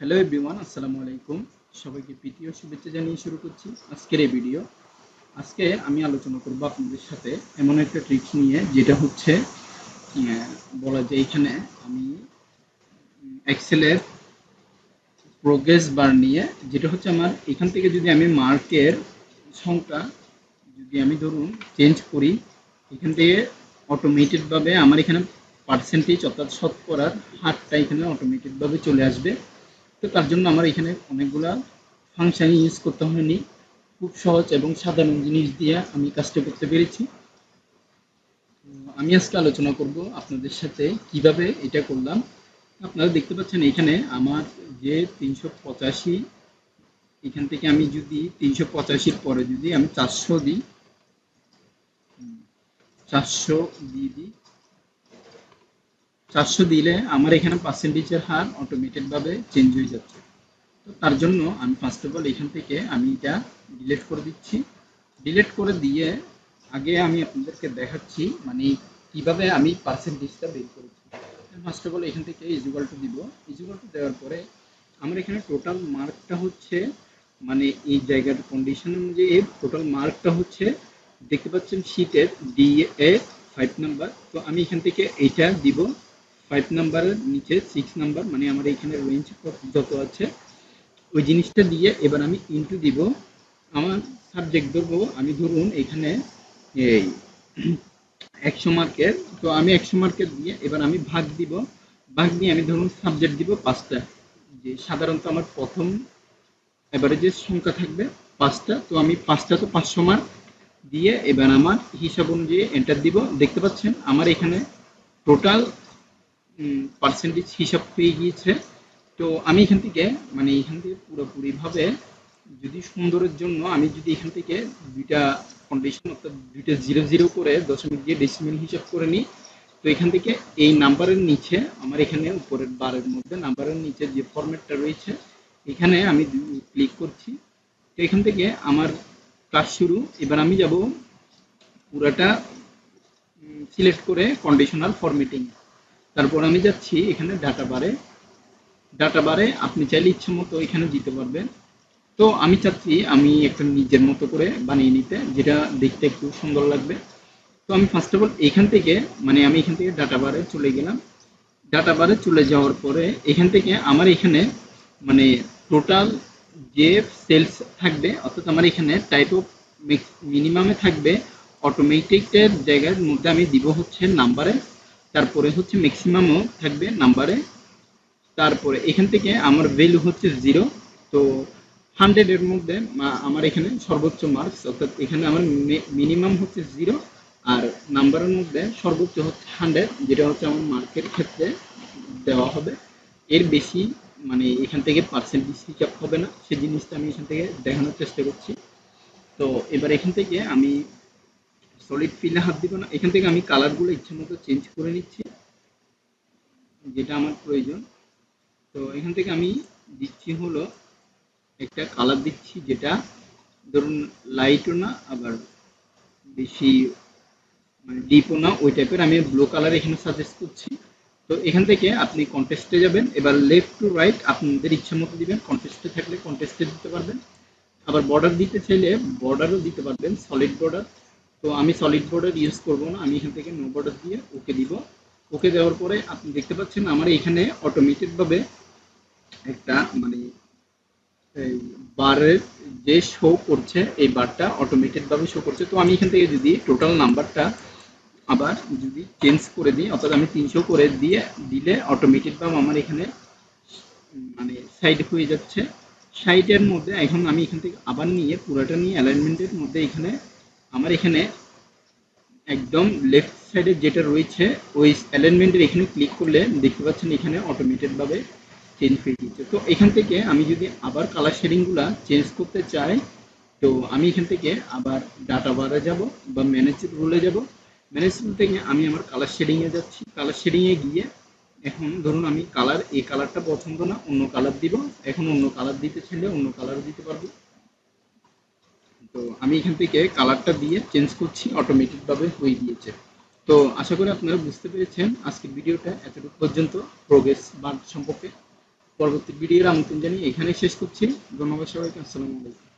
Hello everyone আসসালামু আলাইকুম সবাইকে প্রীতীয় শুভেচ্ছা জানিয়ে শুরু করছি আজকের এই ভিডিও আজকে আমি আলোচনা করব আপনাদের সাথে এমন একটা ট্রিক্স নিয়ে, যেটা হচ্ছে বলা যায় এখানে আমি এক্সেলের প্রোগ্রেস বার নিয়ে, যেটা হচ্ছে আমার, এখান থেকে যদি আমি মার্কের সংখ্যা যদি আমি ধরুন চেঞ্জ করি, এখান থেকে অটোমেটেডভাবে আমার এখানে পার্সেন্টেজ অর্থাৎ শতকরার হারটা এখানে অটোমেটেডভাবে চলে আসবে। তো তার জন্য আমার এখানে অনেকগুলা ফাংশন ইউজ করতে হয়নি। খুব সহজ এবং সাধারণ জিনিস দিয়ে আমি কাজটা করতে পেরেছি। আমি আজকে আলোচনা করব আপনাদের সাথে কীভাবে এটা করলাম। আপনারা দেখতে পাচ্ছেন এখানে আমার যে তিনশো পঁচাশি, এখান থেকে আমি যদি তিনশো পঁচাশির পরে যদি আমি চারশো দিই, চারশো দিয়ে দিই চারশো দিলে আমার এখানে পার্সেন্টেজের হার অটোমেটেড ভাবে চেঞ্জ হয়ে যাচ্ছে। তো তার জন্য আমি ফার্স্ট অফ অল এখান থেকে আমি এটা ডিলিট করে দিচ্ছি। ডিলিট করে দিয়ে আগে আমি আপনাদেরকে দেখাচ্ছি মানে কীভাবে আমি পার্সেন্টেজটা বের করেছি। ফার্স্ট অফ অল এখান থেকে ইজুগাল টু দিব। ইজুগাল টু দেওয়ার পরে আমার এখানে টোটাল মার্কটা হচ্ছে মানে এই জায়গার কন্ডিশন অনুযায়ী টোটাল মার্কটা হচ্ছে দেখতে পাচ্ছেন শীটের ডি এ ফাইভ নাম্বার তো আমি এখান থেকে এইটা দিব। ফাইভ নাম্বারের নিচে সিক্স নাম্বার মানে আমার এইখানে রেঞ্জ যত আছে, ওই জিনিসটা দিয়ে এবার আমি ইনটু দিব আমার সাবজেক্ট ধরবো। আমি ধরুন এখানে এই একশো মার্কের তো আমি একশো মার্কের দিয়ে এবার আমি ভাগ দিব। ভাগ দিয়ে আমি ধরুন সাবজেক্ট দিব পাঁচটা। যে সাধারণত আমার প্রথম যে সংখ্যা থাকবে পাঁচটা, তো আমি পাঁচটা তো পাঁচশো মার্ক দিয়ে এবার আমার হিসাব অনুযায়ী এন্টার দিব। দেখতে পাচ্ছেন, আমার এখানে টোটাল পার্সেন্টেজ হিসাব পেয়ে গিয়েছে। তো আমি এখান থেকে মানে এখান থেকে পুরোপুরিভাবে যদি সুন্দরের জন্য আমি যদি এখান থেকে দুইটা কন্ডিশন অর্থাৎ দুইটা জিরো জিরো করে দশমিক দিয়ে ডেসিমেল হিসাব করে নিই, তো এখান থেকে এই নাম্বারের নিচে, আমার এখানে উপরের বারের মধ্যে নাম্বারের নিচে যে ফরম্যাটটা রয়েছে, এখানে আমি ক্লিক করছি। তো এখান থেকে আমার কাজ শুরু। এবার আমি যাব পুরাটা সিলেক্ট করে কন্ডিশনাল ফরম্যাটিং তারপর আমি যাচ্ছি এখানে ডাটা বারে ডাটা বারে আপনি চাইলে ইচ্ছে মতো এখানে দিতে পারবেন। তো আমি চাচ্ছি আমি একটা নিজের মতো করে বানিয়ে নিতে, যেটা দেখতে একটু সুন্দর লাগবে। তো আমি ফার্স্ট অফ অল এখান থেকে মানে আমি এখান থেকে ডাটা বারে চলে গেলাম। ডাটা বারে চলে যাওয়ার পরে এখান থেকে আমার এখানে মানে টোটাল যে সেলস থাকবে, অর্থাৎ আমার এখানে টাইপ অফ মিনিমামে থাকবে অটোমেটিকের জায়গার মধ্যে আমি দিব হচ্ছে নাম্বারে তারপরে হচ্ছে ম্যাক্সিমামও থাকবে নাম্বারে তারপরে এখান থেকে আমার ভ্যালু হচ্ছে জিরো তো হান্ড্রেডের মধ্যে আমার এখানে সর্বোচ্চ মার্কস অর্থাৎ এখানে আমার মিনিমাম হচ্ছে জিরো আর নাম্বারের মধ্যে সর্বোচ্চ হচ্ছে হান্ড্রেড যেটা হচ্ছে আমার মার্কের ক্ষেত্রে দেওয়া হবে। এর বেশি মানে এখান থেকে পার্সেন্টেজ হিসাব হবে না সেই জিনিসটা আমি এখান থেকে দেখানোর চেষ্টা করছি। তো এবার এখান থেকে আমি সলিড ফিলে হাত দিব না। এখান থেকে আমি কালারগুলো ইচ্ছে মতো চেঞ্জ করে নিচ্ছি, যেটা আমার প্রয়োজন। তো এখান থেকে আমি দিচ্ছি হলো একটা কালার দিচ্ছি যেটা ধরুন লাইটও না, আবার বেশি মানে ডিপও না, ওই টাইপের আমি ব্লু কালার এখানে সাজেস্ট করছি। তো এখান থেকে আপনি কন্টেস্টে যাবেন। এবার লেফট টু রাইট আপনাদের ইচ্ছা মতো দিবেন। কন্টেস্টে থাকলে কন্টেস্টে দিতে পারবেন। আবার বর্ডার দিতে চাইলে বর্ডারও দিতে পারবেন সলিড বর্ডার তো আমি সলিড বর্ডার ইউজ করব না, আমি এখান থেকে নো বর্ডার দিয়ে ওকে দিব। ওকে দেওয়ার পরে আপনি দেখতে পাচ্ছেন আমার এখানে অটোমেটেডভাবে একটা মানে বারের যে শো করছে, এই বারটা অটোমেটেডভাবে শো করছে। তো আমি এখান থেকে যদি টোটাল নাম্বারটা আবার যদি চেঞ্জ করে দিই, অর্থাৎ আমি তিনশো করে দিয়ে দিলে অটোমেটেডভাবে আমার এখানে মানে সাইড হয়ে যাচ্ছে। সাইডের মধ্যে এখন আমি এখান থেকে আবার নিয়ে পুরোটা নিয়ে অ্যালাইনমেন্টের মধ্যে এখানে আমার এখানে একদম লেফট সাইডে যেটা রয়েছে, ওই অ্যালাইনমেন্টের এখানে ক্লিক করলে দেখতে পাচ্ছেন এখানে অটোমেটেডভাবে চেঞ্জ হয়ে গেছে তো এখান থেকে আমি যদি আবার কালার শেডিংগুলা চেঞ্জ করতে চাই, তো আমি এখান থেকে আবার ডাটা বারে যাব বা ম্যানেজ রুলে যাব। ম্যানেজ রুল থেকে আমি আমার কালার শেডিংয়ে যাচ্ছি। কালার শেডিংয়ে গিয়ে এখন ধরুন আমি কালার এই কালারটা পছন্দ না, অন্য কালার দিব। এখন অন্য কালার দিতে চাইলে অন্য কালার দিতে পারব। তো আমি এখান থেকে কালারটা দিয়ে চেঞ্জ করছি অটোমেটিকভাবে হয়ে গিয়েছে। তো আশা করি আপনারা বুঝতে পেরেছেন আজকের ভিডিওটা এতটুকু পর্যন্ত প্রোগ্রেস বার সম্পর্কে। পরবর্তী ভিডিওর আমন্ত্রণ জানিয়ে এখানেই শেষ করছি। ধন্যবাদ সবাইকে, আসসালামু আলাইকুম।